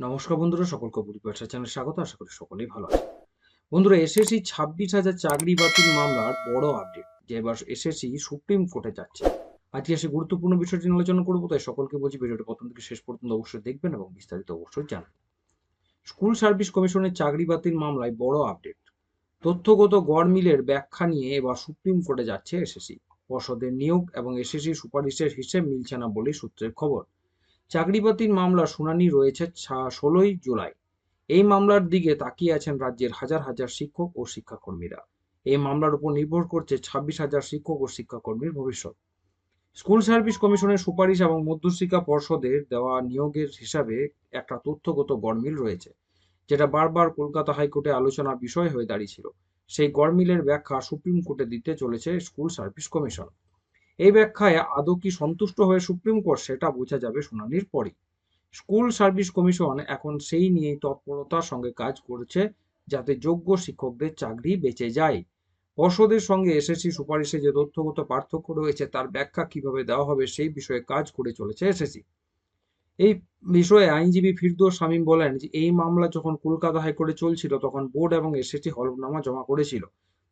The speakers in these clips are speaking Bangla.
নমস্কার বন্ধুরা, সকলকে পরিবেশা চ্যানেলে স্বাগত, আশা করি সকলেই ভালো আছে বন্ধুরা, এসএসসি ছাব্বিশ হাজার চাকরি বাতিল মামলার বড় আপডেট যে এবার এসএসসি সুপ্রিম কোর্টে যাচ্ছে। আজকে সে গুরুত্বপূর্ণ বিষয়টি আলোচনা করব, তাই সকলকে বলছি ভিডিওটি প্রথম থেকে শেষ পর্যন্ত অবশ্যই দেখবেন এবং বিস্তারিত অবশ্যই জানবেন। স্কুল সার্ভিস কমিশনের চাকরি বাতিল মামলায় বড় আপডেট তথ্যগত গড় মিলের ব্যাখ্যা নিয়ে এবার সুপ্রিম কোর্টে যাচ্ছে এসএসসি। পর্ষদের নিয়োগ এবং এসএসসি সুপারিশের হিসেব মিলছে না বলেই সূত্রের খবর। চাকরি বাতিল মামলার শুনানি রয়েছে ষোলোই জুলাই। এই মামলার দিকে তাকিয়ে আছেন রাজ্যের হাজার হাজার শিক্ষক ও শিক্ষাকর্মীরা। এই মামলার উপর নির্ভর করছে ছাব্বিশ হাজার শিক্ষক ও শিক্ষাকর্মীর ভবিষ্যৎ। স্কুল সার্ভিস কমিশনের সুপারিশ এবং মধ্যশিক্ষা পর্ষদের দেওয়া নিয়োগের হিসাবে একটা তথ্যগত গড়মিল রয়েছে, যেটা বারবার কলকাতা হাইকোর্টে আলোচনার বিষয় হয়ে দাঁড়িয়েছিল। সেই গড়মিলের ব্যাখ্যা সুপ্রিম কোর্টে দিতে চলেছে স্কুল সার্ভিস কমিশন। এই ব্যাখ্যায় আদৌ কি সন্তুষ্ট হয়ে সুপ্রিম কোর্ট সেটা বোঝা যাবে শুনানির পরই। স্কুল সার্ভিস কমিশন এখন সেই নিয়ে তৎপরতার সঙ্গে কাজ করছে যাতে যোগ্য শিক্ষকদের চাকরি বেঁচে যায়। পর্ষদের সঙ্গে এসএসসি সুপারিশে যে তথ্যগত পার্থক্য রয়েছে তার ব্যাখ্যা কীভাবে দেওয়া হবে সেই বিষয়ে কাজ করে চলেছে এসএসসি। এই বিষয়ে আইনজীবী ফিরদৌস শামীম বলেন যে, এই মামলা যখন কলকাতা হাইকোর্টে চলছিল তখন বোর্ড এবং এসএসসি হলফনামা জমা করেছিল।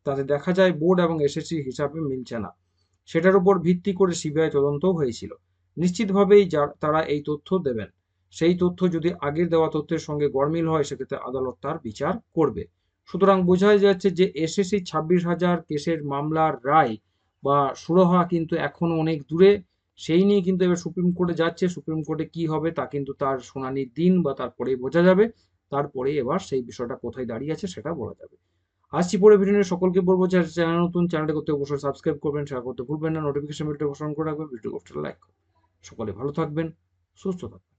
তাতে দেখা যায় বোর্ড এবং এসএসসি হিসাবে মিলছে না। সেটার উপর ভিত্তি করে সিবিআই তদন্তও হয়েছিল। নিশ্চিতভাবেই তারা এই তথ্য দেবেন। সেই তথ্য যদি আগের দেওয়া তথ্যের সঙ্গে গড়মিল হয়, সেক্ষেত্রে আদালত তার বিচার করবে। সুতরাং বোঝাই যাচ্ছে যে এসএসসি ছাব্বিশ হাজার কেসের মামলার রায় বা সুরাহা কিন্তু এখনও অনেক দূরে। সেই নিয়ে কিন্তু এবার সুপ্রিম কোর্টে যাচ্ছে। সুপ্রিম কোর্টে কি হবে তা কিন্তু তার শুনানির দিন বা তারপরেই বোঝা যাবে। তারপরে এবার সেই বিষয়টা কোথায় দাঁড়িয়ে আছে সেটা বলা যাবে। আসছি পরে ভিডিও সকলকে বলব যে চ্যানেল নতুন, চ্যানেলটা করতে অবশ্যই সাবস্ক্রাইব করবেন শেয়ার করতে ভুলবেন না। নোটিফিকেশন বেলটা অপসারণ করে রাখবেন। ভিডিও করতে লাইক করবেন। সকলে ভালো থাকবেন, সুস্থ থাকবেন।